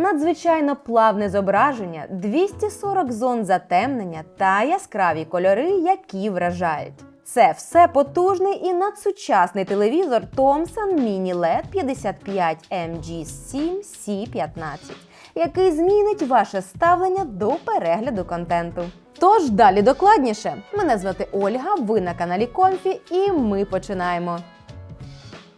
надзвичайно плавне зображення, 240 зон затемнення та яскраві кольори, які вражають. Це все потужний і надсучасний телевізор Thomson Mini LED 55 MG7 C15, який змінить ваше ставлення до перегляду контенту. Тож далі докладніше. Мене звати Ольга, ви на каналі Комфі, і ми починаємо.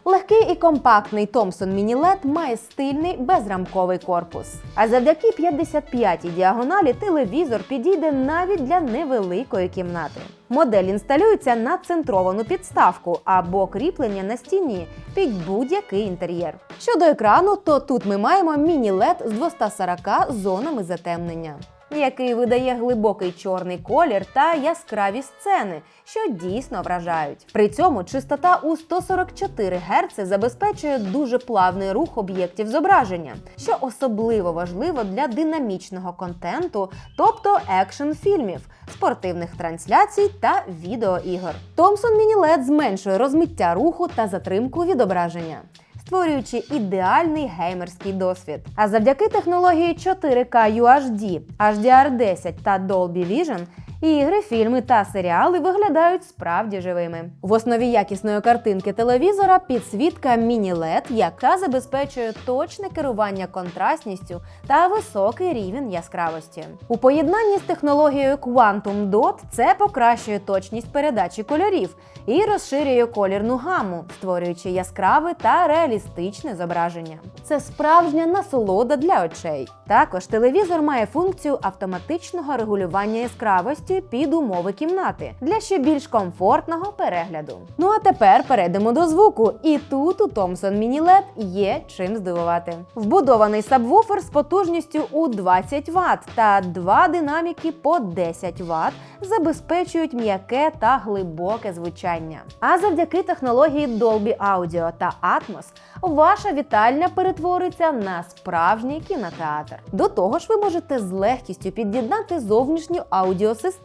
Легкий і компактний Thomson Mini LED має стильний безрамковий корпус. А завдяки 55-й діагоналі телевізор підійде навіть для невеликої кімнати. Модель інсталюється на центровану підставку або кріплення на стіні під будь-який інтер'єр. Щодо екрану, то тут ми маємо міні-LED з 240 зонами затемнення який видає глибокий чорний колір та яскраві сцени, що дійсно вражають. При цьому частота у 144 Гц забезпечує дуже плавний рух об'єктів зображення, що особливо важливо для динамічного контенту, тобто екшн фільмів, спортивних трансляцій та відеоігор. Thomson Mini зменшує розмиття руху та затримку відображення створюючи ідеальний геймерський досвід. А завдяки технології 4K UHD, HDR10 та Dolby Vision Ігри, фільми та серіали виглядають справді живими. В основі якісної картинки телевізора підсвітка міні-LED, яка забезпечує точне керування контрастністю та високий рівень яскравості. У поєднанні з технологією Quantum Dot це покращує точність передачі кольорів і розширює колірну гаму, створюючи яскраве та реалістичне зображення. Це справжня насолода для очей. Також телевізор має функцію автоматичного регулювання яскравості під умови кімнати для ще більш комфортного перегляду. Ну а тепер перейдемо до звуку. І тут у Thomson Mini LED є чим здивувати. Вбудований сабвуфер з потужністю у 20 Вт та два динаміки по 10 Вт забезпечують м'яке та глибоке звучання. А завдяки технології Dolby Audio та Atmos ваша вітальня перетвориться на справжній кінотеатр. До того ж, ви можете з легкістю під'єднати зовнішню аудіосистему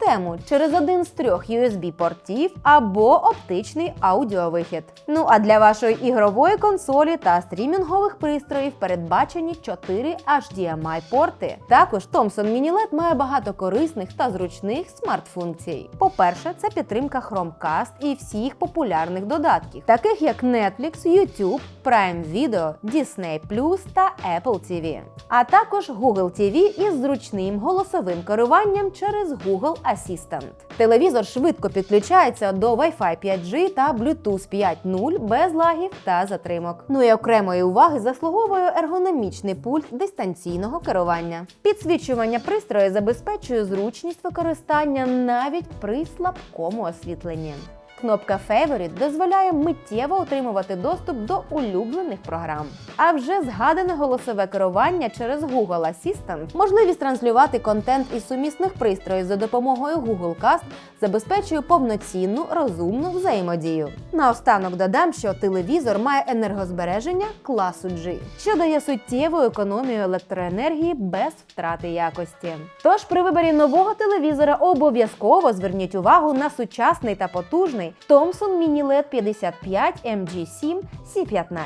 через один з трьох USB-портів або оптичний аудіовихід. Ну а для вашої ігрової консолі та стрімінгових пристроїв передбачені 4 HDMI-порти. Також Thomson Mini LED має багато корисних та зручних смарт-функцій. По-перше, це підтримка Chromecast і всіх популярних додатків, таких як Netflix, YouTube, Prime Video, Disney Plus та Apple TV. А також Google TV із зручним голосовим керуванням через Google Assistant. Телевізор швидко підключається до Wi-Fi 5G та Bluetooth 5.0 без лагів та затримок. Ну і окремої уваги заслуговує ергономічний пульт дистанційного керування. Підсвічування пристрою забезпечує зручність використання навіть при слабкому освітленні. Кнопка Favorite дозволяє миттєво отримувати доступ до улюблених програм. А вже згадане голосове керування через Google Assistant, можливість транслювати контент із сумісних пристроїв за допомогою Google Cast забезпечує повноцінну розумну взаємодію. Наостанок додам, що телевізор має енергозбереження класу G, що дає суттєву економію електроенергії без втрати якості. Тож при виборі нового телевізора обов'язково зверніть увагу на сучасний та потужний Thomson Mini LED 55 MG7 C15.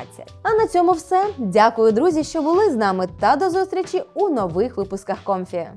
А на цьому все. Дякую, друзі, що були з нами та до зустрічі у нових випусках Комфі.